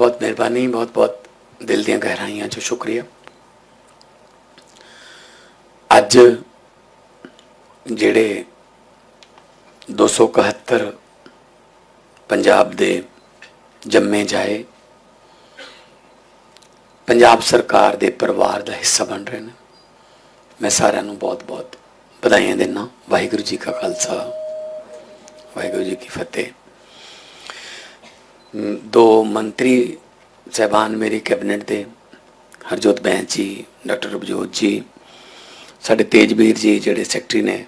ਬਹੁਤ ਮਿਹਰਬਾਨੀ ਬਹੁਤ ਬਹੁਤ ਦਿਲ ਦੀਆਂ ਗਹਿਰਾਈਆਂ ਚੋਂ ਸ਼ੁਕਰੀਆ ਅੱਜ ਜਿਹੜੇ 271 ਪੰਜਾਬ ਦੇ ਜੰਮੇ ਜਾਏ ਪੰਜਾਬ ਸਰਕਾਰ ਦੇ ਪਰਿਵਾਰ ਦਾ ਹਿੱਸਾ ਬਣ ਰਹੇ ਨੇ ਮੈਂ ਸਾਰਿਆਂ ਨੂੰ ਬਹੁਤ-ਬਹੁਤ ਵਧਾਈਆਂ ਦਿੰਦਾ ਵਾਹਿਗੁਰੂ ਜੀ ਕਾ ਖਾਲਸਾ ਵਾਹਿਗੁਰੂ ਜੀ ਕੀ ਫਤਿਹ ਦੋ ਮੰਤਰੀ ਸਹਿਬਾਨ ਮੇਰੀ ਕੈਬਨਿਟ ਦੇ, ਹਰਜੋਤ ਬੈਂਸ ਜੀ, ਡਾਕਟਰ ਰਬਜੋਤ ਜੀ, ਸਾਡੇ ਤੇਜਵੀਰ ਜੀ ਜਿਹੜੇ ਸੈਕਟਰੀ ਨੇ,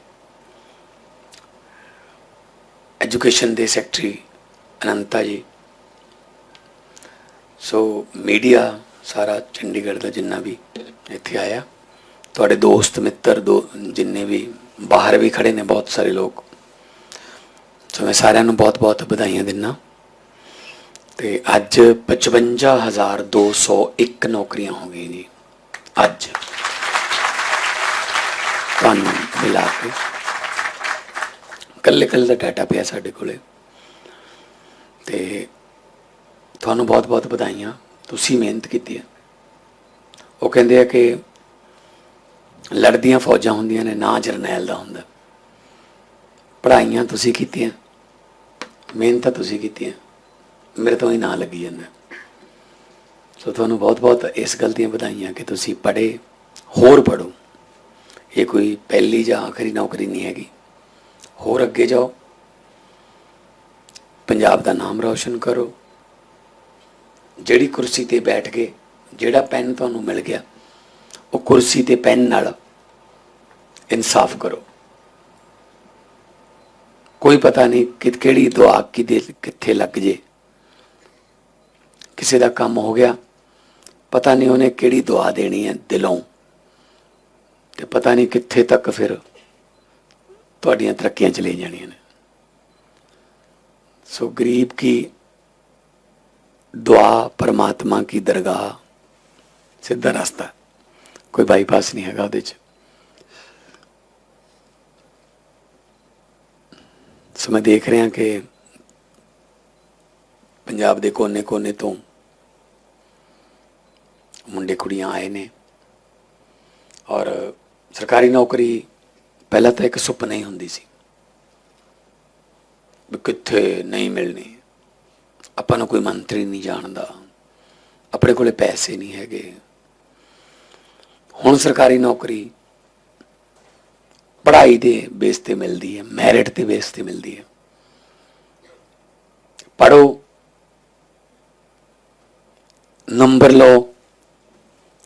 ਐਜੂਕੇਸ਼ਨ ਦੇ ਸੈਕਟਰੀ ਅਨੰਤਾ ਜੀ। ਸੋ ਮੀਡੀਆ ਸਾਰਾ ਚੰਡੀਗੜ੍ਹ ਦਾ ਜਿੰਨਾ ਵੀ ਇੱਥੇ ਆਇਆ, ਤੁਹਾਡੇ ਦੋਸਤ, ਮਿੱਤਰ, ਦੋ ਜਿੰਨੇ ਵੀ ਬਾਹਰ ਵੀ ਖੜੇ ਨੇ ਬਹੁਤ ਸਾਰੇ ਲੋਕ। ਸੋ ਮੈਂ ਸਾਰਿਆਂ ਨੂੰ ਬਹੁਤ-ਬਹੁਤ ਵਧਾਈਆਂ ਦਿੰਦਾ। ਤੇ ਅੱਜ 55201 ਨੌਕਰੀਆਂ ਹੋ ਗਈਆਂ ਜੀ। ਅੱਜ। ਤੁਹਾਨੂੰ ਮਿਲਾ ਕੇ। ਕੱਲੇ ਕੱਲੇ ਦਾ ਡਾਟਾ ਪਿਆ ਸਾਡੇ ਕੋਲੇ। ਤੇ ਤੁਹਾਨੂੰ ਬਹੁਤ-ਬਹੁਤ ਵਧਾਈਆਂ। ਤੁਸੀਂ ਮਿਹਨਤ ਕੀਤੀ ਹੈ। ਉਹ ਕਹਿੰਦੇ ਆ ਕਿ ਲੜਦੀਆਂ ਫੌਜਾਂ ਹੁੰਦੀਆਂ ਨੇ, ਨਾ ਜਰਨੈਲ ਦਾ ਹੁੰਦਾ। ਪੜ੍ਹਾਈਆਂ ਤੁਸੀਂ ਕੀਤੀਆਂ। ਮਿਹਨਤ ਤੁਸੀਂ ਕੀਤੀਆਂ। ਮੇਰੇ ਤੋਂ ਹੀ ਨਾਂ ਲੱਗੀ ਜਾਂਦਾ। ਸੋ ਤੁਹਾਨੂੰ ਬਹੁਤ-ਬਹੁਤ ਇਸ ਗੱਲ ਦੀਆਂ ਵਧਾਈਆਂ ਕਿ ਤੁਸੀਂ ਪੜ੍ਹੇ, ਹੋਰ ਪੜੋ ਇਹ ਕੋਈ ਪਹਿਲੀ ਜਾਂ ਆਖਰੀ ਨੌਕਰੀ ਨਹੀਂ ਹੈਗੀ। ਹੋਰ ਅੱਗੇ ਜਾਓ। ਪੰਜਾਬ ਦਾ ਨਾਮ ਰੌਸ਼ਨ ਕਰੋ। ਜਿਹੜੀ ਕੁਰਸੀ ਤੇ ਬੈਠ ਕੇ ਜਿਹੜਾ ਪੈਨ ਤੁਹਾਨੂੰ ਮਿਲ ਗਿਆ, ਉਹ ਕੁਰਸੀ ਤੇ ਪੈਨ ਨਾਲ ਇਨਸਾਫ ਕਰੋ। ਕੋਈ ਪਤਾ ਨਹੀਂ ਕਿ ਕਿਹੜੀ ਦੁਆ ਕਿਦੇ ਕਿੱਥੇ ਲੱਗ ਜੇ। ਕਿਸੇ ਦਾ ਕੰਮ ਹੋ ਗਿਆ, ਪਤਾ ਨਹੀਂ ਉਹਨੇ ਕਿਹੜੀ ਦੁਆ ਦੇਣੀ ਹੈ ਦਿਲੋਂ। ਤੇ ਪਤਾ ਨਹੀਂ ਕਿੱਥੇ ਤੱਕ ਫਿਰ ਤੁਹਾਡੀਆਂ ਤਰੱਕੀਆਂ ਚਲੇ ਜਾਣੀਆਂ ਨੇ। ਸੋ ਗਰੀਬ ਕੀ ਦੁਆ ਪਰਮਾਤਮਾ ਕੀ ਦਰਗਾਹ, ਸਿੱਧਾ ਰਸਤਾ। ਕੋਈ ਬਾਈਪਾਸ ਨਹੀਂ ਹੈਗਾ ਉਹਦੇ ਚ। ਸੋ ਮੈਂ ਦੇਖ ਰਿਹਾ ਕਿ ਪੰਜਾਬ ਦੇ ਕੋਨੇ-ਕੋਨੇ ਤੋਂ ਮੁੰਡੇ ਕੁੜੀਆਂ ਆਏ ਨੇ। ਔਰ ਸਰਕਾਰੀ ਨੌਕਰੀ ਪਹਿਲਾਂ ਤਾਂ ਇੱਕ ਸੁਪਨਾ ਹੀ ਹੁੰਦੀ ਸੀ ਵੀ ਕਿੱਥੇ ਨਹੀਂ ਮਿਲਣੀ। ਆਪਾਂ ਨੂੰ ਕੋਈ ਮੰਤਰੀ ਨਹੀਂ ਜਾਣਦਾ। ਆਪਣੇ ਕੋਲੇ ਪੈਸੇ ਨਹੀਂ ਹੈਗੇ। ਹੁਣ ਸਰਕਾਰੀ ਨੌਕਰੀ ਪੜ੍ਹਾਈ ਦੇ ਬੇਸ ਤੇ ਮਿਲਦੀ ਹੈ ਮੈਰਿਟ ਤੇ ਬੇਸ ਤੇ ਮਿਲਦੀ ਹੈ। ਪੜੋ ਨੰਬਰ ਲਓ।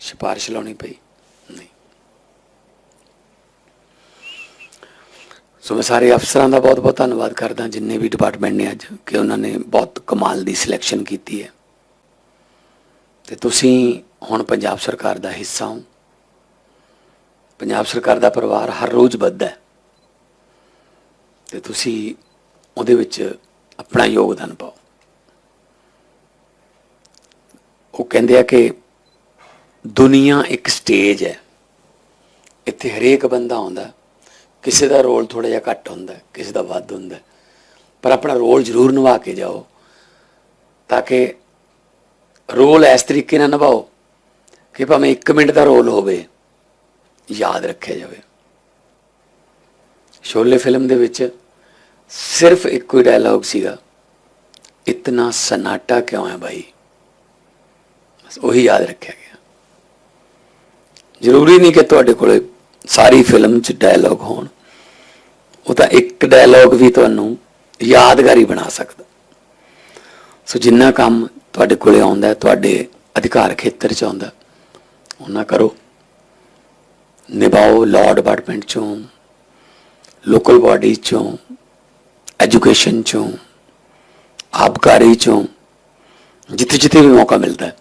ਸਿਫਾਰਿਸ਼ ਲਾਉਣੀ ਪਈ। ਨਹੀਂ। ਸੋ ਮੈਂ ਸਾਰੇ ਅਫਸਰਾਂ ਦਾ ਬਹੁਤ ਬਹੁਤ ਧੰਨਵਾਦ ਕਰਦਾ, ਜਿੰਨੇ ਵੀ ਡਿਪਾਰਟਮੈਂਟ ਨੇ ਅੱਜ, ਕਿ ਉਹਨਾਂ ਨੇ ਬਹੁਤ ਕਮਾਲ ਦੀ ਸਿਲੈਕਸ਼ਨ ਕੀਤੀ ਹੈ। ਤੇ ਤੁਸੀਂ ਹੁਣ ਪੰਜਾਬ ਸਰਕਾਰ ਦਾ ਹਿੱਸਾ ਹੋ। ਪੰਜਾਬ ਸਰਕਾਰ ਦਾ ਪਰਿਵਾਰ ਹਰ ਰੋਜ਼ ਵੱਧਦਾ ਹੈ। ਤੇ ਤੁਸੀਂ ਉਹਦੇ ਵਿੱਚ ਆਪਣਾ ਯੋਗਦਾਨ ਪਾਓ। ਉਹ ਕਹਿੰਦੇ ਆ ਕਿ ਦੁਨੀਆ ਇੱਕ ਸਟੇਜ ਹੈ। ਇੱਥੇ ਹਰੇਕ ਬੰਦਾ ਆਉਂਦਾ ਕਿਸੇ ਦਾ ਰੋਲ ਥੋੜਾ ਜਿਹਾ ਘੱਟ ਹੁੰਦਾ ਕਿਸੇ ਦਾ ਵੱਧ ਹੁੰਦਾ ਪਰ ਆਪਣਾ ਰੋਲ ਜ਼ਰੂਰ ਨਿਭਾ ਕੇ ਜਾਓ, ਤਾਂ ਕਿ ਰੋਲ ਇਸ ਤਰੀਕੇ ਨਾਲ ਨਿਭਾਓ ਕਿ ਭਾਵੇਂ 1 ਮਿੰਟ ਦਾ ਰੋਲ ਹੋਵੇ, ਯਾਦ ਰੱਖਿਆ ਜਾਵੇ। ਸ਼ੋਲੇ ਫਿਲਮ ਦੇ ਵਿੱਚ ਸਿਰਫ ਇੱਕੋ ਹੀ ਡਾਇਲੌਗ ਸੀਗਾ, ਇਤਨਾ ਸਨਾਟਾ ਕਿਉਂ ਹੈ ਭਾਈ ਬਸ ਉਹੀ ਯਾਦ ਰੱਖਿਆ ਗਿਆ। ਜ਼ਰੂਰੀ ਨਹੀਂ ਕਿ ਤੁਹਾਡੇ ਕੋਲੇ ਸਾਰੀ ਫਿਲਮ 'ਚ ਡਾਇਲੌਗ ਹੋਣ। ਉਹ ਤਾਂ ਇੱਕ ਡਾਇਲੌਗ ਵੀ ਤੁਹਾਨੂੰ ਯਾਦਗਾਰੀ ਬਣਾ ਸਕਦਾ। ਸੋ ਜਿੰਨਾ ਕੰਮ ਤੁਹਾਡੇ ਕੋਲੇ ਆਉਂਦਾ, ਤੁਹਾਡੇ ਅਧਿਕਾਰ ਖੇਤਰ 'ਚ ਆਉਂਦਾ ਉਹਨਾਂ ਕਰੋ। ਨਿਭਾਓ ਲਾਅ ਡਿਪਾਰਟਮੈਂਟ 'ਚੋਂ ਲੋਕਲ ਬਾਡੀ 'ਚੋਂ ਐਜੂਕੇਸ਼ਨ 'ਚੋਂ, ਆਬਕਾਰੀ 'ਚੋਂ ਜਿੱਥੇ ਜਿੱਥੇ ਵੀ ਮੌਕਾ ਮਿਲਦਾ ਹੈ।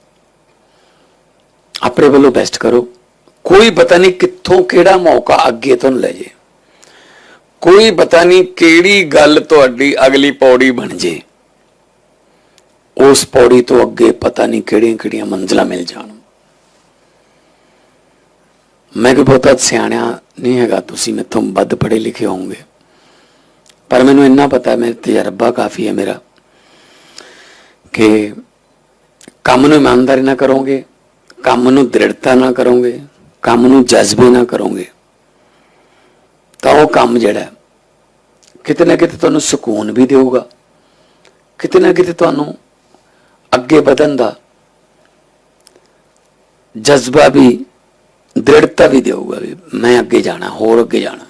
ਆਪਣੇ ਵੱਲੋਂ ਬੈਸਟ ਕਰੋ। ਕੋਈ ਪਤਾ ਨਹੀਂ ਕਿੱਥੋਂ ਕਿਹੜਾ ਮੌਕਾ ਅੱਗੇ ਤੁਹਾਨੂੰ ਲੈ ਜੇ। ਕੋਈ ਪਤਾ ਨਹੀਂ ਕਿਹੜੀ ਗੱਲ ਤੁਹਾਡੀ ਅਗਲੀ ਪੌੜੀ ਬਣ ਜੇ। ਉਸ ਪੌੜੀ ਤੋਂ ਅੱਗੇ ਪਤਾ ਨਹੀਂ ਕਿਹੜੀਆਂ ਕਿਹੜੀਆਂ ਮੰਜ਼ਲਾਂ ਮਿਲ ਜਾਣ। ਮੈਂ ਕਿ ਬਹੁਤਾ ਸਿਆਣਿਆ ਨਹੀਂ ਹੈਗਾ, ਤੁਸੀਂ ਮੈਥੋਂ ਵੱਧ ਪੜ੍ਹੇ ਲਿਖੇ ਹੋਵੋਗੇ। ਪਰ ਮੈਨੂੰ ਇੰਨਾ ਪਤਾ, ਮੈਂ ਤਜਰਬਾ ਕਾਫੀ ਹੈ ਮੇਰਾ, ਕਿ ਕੰਮ ਨੂੰ ਇਮਾਨਦਾਰੀ ਨਾਲ ਕਰੋਗੇ, ਕੰਮ ਨੂੰ ਦ੍ਰਿੜਤਾ ਨਾਲ ਕਰੋਗੇ ਕੰਮ ਨੂੰ ਜਜ਼ਬੇ ਨਾਲ ਕਰੋਗੇ, ਤਾਂ ਉਹ ਕੰਮ ਜਿਹੜਾ ਕਿਤੇ ਨਾ ਕਿਤੇ ਤੁਹਾਨੂੰ ਸਕੂਨ ਵੀ ਦੇਊਗਾ, ਕਿਤੇ ਨਾ ਕਿਤੇ ਤੁਹਾਨੂੰ ਅੱਗੇ ਵਧਣ ਦਾ ਜਜ਼ਬਾ ਵੀ, ਦ੍ਰਿੜਤਾ ਵੀ ਦੇਊਗਾ ਵੀ ਮੈਂ ਅੱਗੇ ਜਾਣਾ, ਹੋਰ ਅੱਗੇ ਜਾਣਾ।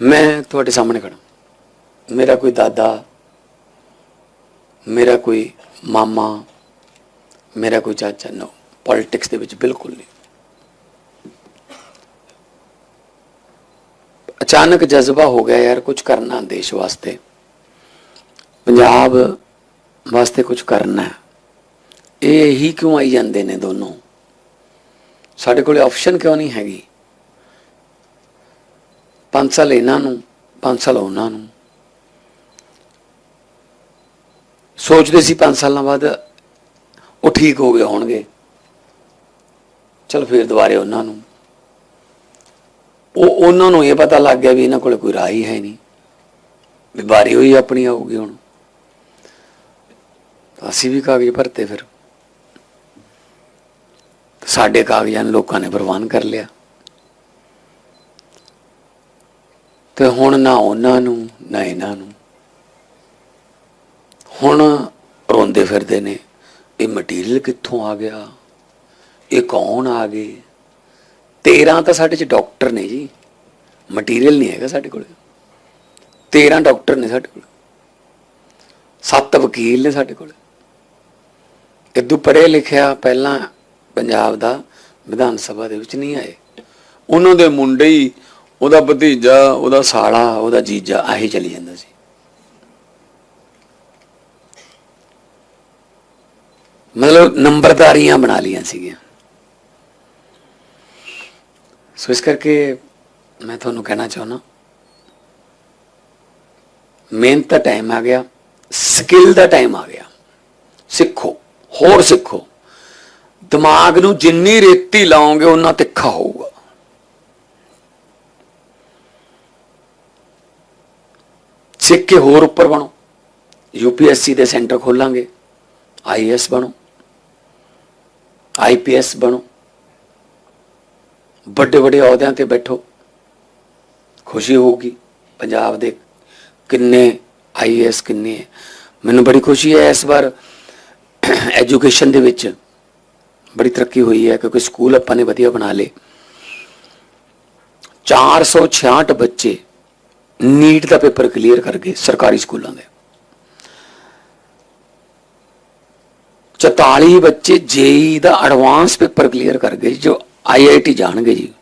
ਮੈਂ ਤੁਹਾਡੇ ਸਾਹਮਣੇ ਖੜਾ ਮੇਰਾ ਕੋਈ ਦਾਦਾ, ਮੇਰਾ ਕੋਈ ਮਾਮਾ ਮੇਰਾ ਕੋਈ ਚਾਚਾ ਨੋ ਪੋਲਿਟਿਕਸ ਦੇ ਵਿੱਚ ਬਿਲਕੁਲ ਨਹੀਂ। ਅਚਾਨਕ ਜਜ਼ਬਾ ਹੋ ਗਿਆ ਯਾਰ ਕੁਝ ਕਰਨਾ ਦੇਸ਼ ਵਾਸਤੇ। ਪੰਜਾਬ ਵਾਸਤੇ ਕੁਝ ਕਰਨਾ। ਹੈ ਇਹ ਹੀ ਕਿਉਂ ਆਈ ਜਾਂਦੇ ਨੇ ਦੋਨੋਂ? ਸਾਡੇ ਕੋਲੇ ਆਪਸ਼ਨ ਕਿਉਂ ਨਹੀਂ ਹੈਗੀ? 5 ਸਾਲ ਇਹਨਾਂ ਨੂੰ 5 ਸਾਲ ਉਹਨਾਂ ਨੂੰ। ਸੋਚਦੇ ਸੀ 5 ਸਾਲਾਂ ਬਾਅਦ ਉਹ ਠੀਕ ਹੋ ਗਏ ਹੋਣਗੇ। ਚਲ ਫਿਰ ਦੁਬਾਰੇ ਉਹਨਾਂ ਨੂੰ। ਉਹ ਉਹਨਾਂ ਨੂੰ ਇਹ ਪਤਾ ਲੱਗ ਗਿਆ ਵੀ ਇਹਨਾਂ ਕੋਲ ਕੋਈ ਰਾਹ ਹੀ ਹੈ ਨਹੀਂ। ਬਿਮਾਰੀ ਹੋਈ ਆਪਣੀ ਆਊਗੀ ਹੁਣ। ਅਸੀਂ ਵੀ ਕਾਗਜ਼ ਭਰਤੇ ਫਿਰ। ਸਾਡੇ ਕਾਗਜ਼ਾਂ ਨੂੰ ਲੋਕਾਂ ਨੇ ਪ੍ਰਵਾਨ ਕਰ ਲਿਆ। ਤੇ ਹੁਣ ਨਾ ਉਹਨਾਂ ਨੂੰ, ਨਾ ਇਹਨਾਂ ਨੂੰ। ਹੁਣ ਰੋਂਦੇ ਫਿਰਦੇ ਨੇ। ਇਹ ਮਟੀਰੀਅਲ ਕਿੱਥੋਂ ਆ ਗਿਆ? ਇਹ ਕੌਣ ਆ ਗਏ? 13 ਤਾਂ ਸਾਡੇ ਚ ਡਾਕਟਰ ਨੇ ਜੀ। ਮਟੀਰੀਅਲ ਨਹੀਂ ਹੈਗਾ ਸਾਡੇ ਕੋਲ। 13 ਡਾਕਟਰ ਨੇ ਸਾਡੇ ਕੋਲ। ਸੱਤ ਵਕੀਲ ਨੇ ਸਾਡੇ ਕੋਲ। ਇਦੋਂ ਪੜ੍ਹੇ ਲਿਖਿਆ ਪਹਿਲਾਂ ਪੰਜਾਬ ਦਾ ਵਿਧਾਨ ਸਭਾ ਦੇ ਵਿੱਚ ਨਹੀਂ ਆਏ। ਉਹਨਾਂ ਦੇ ਮੁੰਡੇ ਹੀ ਉਹਦਾ ਭਤੀਜਾ, ਉਹਦਾ ਸਾਲਾ, ਉਹਦਾ ਜੀਜਾ, ਆਹੀ ਚਲੀ ਜਾਂਦਾ ਸੀ। ਮਤਲਬ ਨੰਬਰਦਾਰੀਆਂ ਬਣਾ ਲੀਆਂ ਸੀਗੀਆਂ। ਸੋ ਇਸ ਕਰਕੇ ਮੈਂ ਤੁਹਾਨੂੰ ਕਹਿਣਾ ਚਾਹੁੰਦਾ, ਮਿਹਨਤ ਦਾ ਟਾਈਮ ਆ ਗਿਆ ਸਕਿੱਲ ਦਾ ਟਾਈਮ ਆ ਗਿਆ। ਸਿੱਖੋ, ਹੋਰ ਸਿੱਖੋ। ਦਿਮਾਗ ਨੂੰ ਜਿੰਨੀ ਰੇਤੀ ਲਾਓਗੇ ਉਨਾ ਤਿੱਖਾ ਹੋਊਗਾ। ਸਿੱਖ ਕੇ ਹੋਰ ਉੱਪਰ ਬਣੋ। ਯੂਪੀਐਸਸੀ ਦੇ ਸੈਂਟਰ ਖੋਲਾਂਗੇ ਆਈਐਸ ਬਣੋ। ਆਈਪੀਐਸ ਬਣੋ। ਵੱਡੇ ਵੱਡੇ ਅਹੁਦਿਆਂ ਤੇ ਬੈਠੋ। ਖੁਸ਼ੀ ਹੋਊਗੀ ਪੰਜਾਬ ਦੇ ਕਿੰਨੇ ਆਈਐਸ ਕਿੰਨੇ ਹੈ। ਮੈਨੂੰ ਬੜੀ ਖੁਸ਼ੀ ਹੈ ਇਸ ਵਾਰ ਐਜੂਕੇਸ਼ਨ ਦੇ ਵਿੱਚ ਬੜੀ ਤਰੱਕੀ ਹੋਈ ਹੈ ਕਿਉਂਕਿ ਸਕੂਲ ਆਪਾਂ ਨੇ ਵਧੀਆ ਬਣਾ ਲਏ। 466 ਬੱਚੇ ਨੀਟ ਦਾ ਪੇਪਰ ਕਲੀਅਰ ਕਰ ਗਏ ਸਰਕਾਰੀ ਸਕੂਲਾਂ ਦੇ। 44 ਬੱਚੇ ਜੇਈ ਦਾ ਐਡਵਾਂਸ ਪੇਪਰ ਕਲੀਅਰ ਕਰ ਗਏ ਜੋ ਆਈਆਈਟੀ ਜਾਣਗੇ ਜੀ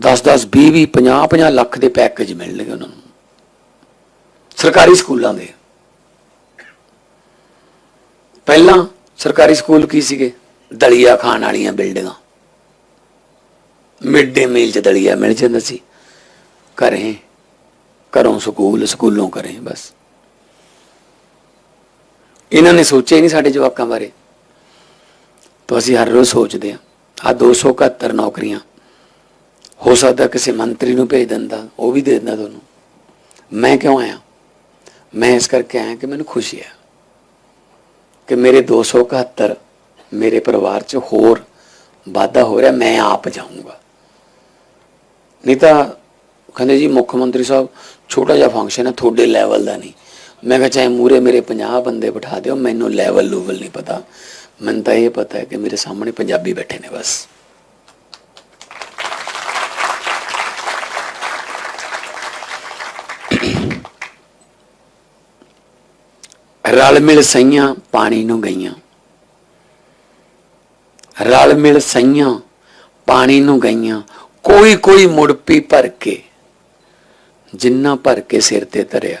10 10 20 20 50 50 ਲੱਖ ਦੇ ਪੈਕੇਜ ਮਿਲਣਗੇ ਉਹਨਾਂ ਨੂੰ। ਸਰਕਾਰੀ ਸਕੂਲਾਂ ਦੇ। ਪਹਿਲਾਂ ਸਰਕਾਰੀ ਸਕੂਲ ਕੀ ਸੀਗੇ? ਦਲੀਆ ਖਾਣ ਵਾਲੀਆਂ ਬਿਲਡਿੰਗਾਂ। ਮਿਡ ਡੇ ਮੀਲ ਚ ਦਲੀਆ ਮਿਲ ਜਾਂਦਾ ਸੀ। ਘਰੇ। ਘਰੋਂ ਸਕੂਲ, ਸਕੂਲੋਂ ਕਰੇ ਬਸ। ਇਹਨਾਂ ਨੇ ਸੋਚਿਆ ਹੀ ਨਹੀਂ ਸਾਡੇ ਜਵਾਕਾਂ ਬਾਰੇ। ਤਾਂ ਅਸੀਂ ਹਰ ਰੋਜ਼ ਸੋਚਦੇ ਹਾਂ ਆ 271 ਨੌਕਰੀਆਂ, ਹੋ ਸਕਦਾ ਕਿਸੇ ਮੰਤਰੀ ਨੂੰ ਭੇਜ ਦਿੰਦਾ, ਉਹ ਵੀ ਦੇ ਦਿੰਦਾ ਤੁਹਾਨੂੰ। ਮੈਂ ਕਿਉਂ ਆਇਆ? ਮੈਂ ਇਸ ਕਰਕੇ ਆਇਆ ਕਿ ਮੈਨੂੰ ਖੁਸ਼ੀ ਹੈ ਕਿ ਮੇਰੇ 271 ਮੇਰੇ ਪਰਿਵਾਰ 'ਚ ਹੋਰ ਵਾਧਾ ਹੋ ਰਿਹਾ, ਮੈਂ ਆਪ ਜਾਊਂਗਾ। ਨਹੀਂ ਤਾਂ ਕਹਿੰਦੇ ਜੀ ਮੁੱਖ ਮੰਤਰੀ ਸਾਹਿਬ, ਛੋਟਾ ਜਿਹਾ ਫੰਕਸ਼ਨ ਹੈ, ਤੁਹਾਡੇ ਲੈਵਲ ਦਾ ਨਹੀਂ। ਮੈਂ ਕਿਹਾ, ਚਾਹੇ ਮੂਰੇ ਮੇਰੇ 50 ਬੰਦੇ ਬਿਠਾ ਦਿਓ, ਮੈਨੂੰ ਲੈਵਲ ਲੂਵਲ ਨਹੀਂ ਪਤਾ। ਮੈਨੂੰ ਤਾਂ ਇਹ ਪਤਾ ਹੈ ਕਿ ਮੇਰੇ ਸਾਹਮਣੇ ਪੰਜਾਬੀ ਬੈਠੇ ਨੇ ਬਸ। ਰਲ ਮਿਲ ਸਈਆਂ ਪਾਣੀ ਨੂੰ ਗਈਆਂ। ਰਲ ਮਿਲ ਸਈਆਂ ਪਾਣੀ ਨੂੰ ਗਈਆਂ। ਕੋਈ ਕੋਈ ਮੁੜ ਪੀ ਭਰ ਕੇ, ਜਿੰਨਾ ਭਰ ਕੇ ਸਿਰ ਤੇ ਧਰਿਆ।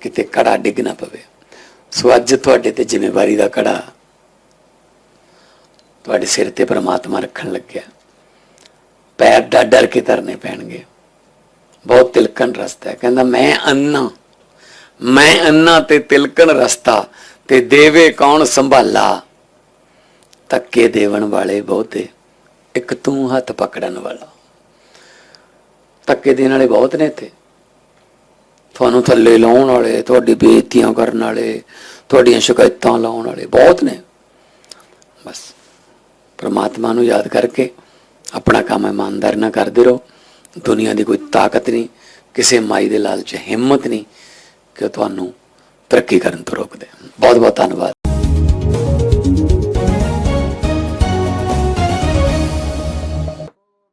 ਕਿਤੇ ਘੜਾ ਡਿੱਗ ਨਾ ਪਵੇ। ਸੋ ਅੱਜ ਤੁਹਾਡੇ ਤੇ ਜ਼ਿੰਮੇਵਾਰੀ ਦਾ ਘੜਾ ਤੁਹਾਡੇ ਸਿਰ ਤੇ ਪ੍ਰਮਾਤਮਾ ਰੱਖਣ ਲੱਗਿਆ। ਪੈਰ ਡਰ ਡਰ ਕੇ ਧਰਨੇ ਪੈਣਗੇ। ਬਹੁਤ ਤਿਲਕਣ ਰਸਤਾ ਹੈ। ਕਹਿੰਦਾ, ਮੈਂ ਅੰਨਾ ਮੈਂ ਅੰਨਾ ਤੇ ਤਿਲਕਣ ਰਸਤਾ, ਤੇ ਦੇਵੇ ਕੌਣ ਸੰਭਾਲਾ? ਧੱਕੇ ਦੇਵਣ ਵਾਲੇ ਬਹੁਤੇ, ਇੱਕ ਤੂੰ ਹੱਥ ਪਕੜਨ ਵਾਲਾ। ਧੱਕੇ ਦੇਣ ਵਾਲੇ ਬਹੁਤ ਨੇ ਇੱਥੇ। ਤੁਹਾਨੂੰ ਥੱਲੇ ਲਾਉਣ ਵਾਲੇ, ਤੁਹਾਡੀ ਬੇਇੱਜ਼ਤੀਆਂ ਕਰਨ ਵਾਲੇ, ਤੁਹਾਡੀਆਂ ਸ਼ਿਕਾਇਤਾਂ ਲਾਉਣ ਵਾਲੇ ਬਹੁਤ ਨੇ। ਬਸ, ਪ੍ਰਮਾਤਮਾ ਨੂੰ ਯਾਦ ਕਰਕੇ ਆਪਣਾ ਕੰਮ ਇਮਾਨਦਾਰ ਨਾਲ ਕਰਦੇ ਰਹੋ। ਦੁਨੀਆ ਦੀ ਕੋਈ ਤਾਕਤ ਨਹੀਂ, ਕਿਸੇ ਮਾਈ ਦੇ ਲਾਲਚ ਹਿੰਮਤ ਨਹੀਂ ਕਿ ਉਹ ਤੁਹਾਨੂੰ ਤਰੱਕੀ ਕਰਨ ਤੋਂ ਰੋਕਦੇ। ਬਹੁਤ ਬਹੁਤ ਧੰਨਵਾਦ।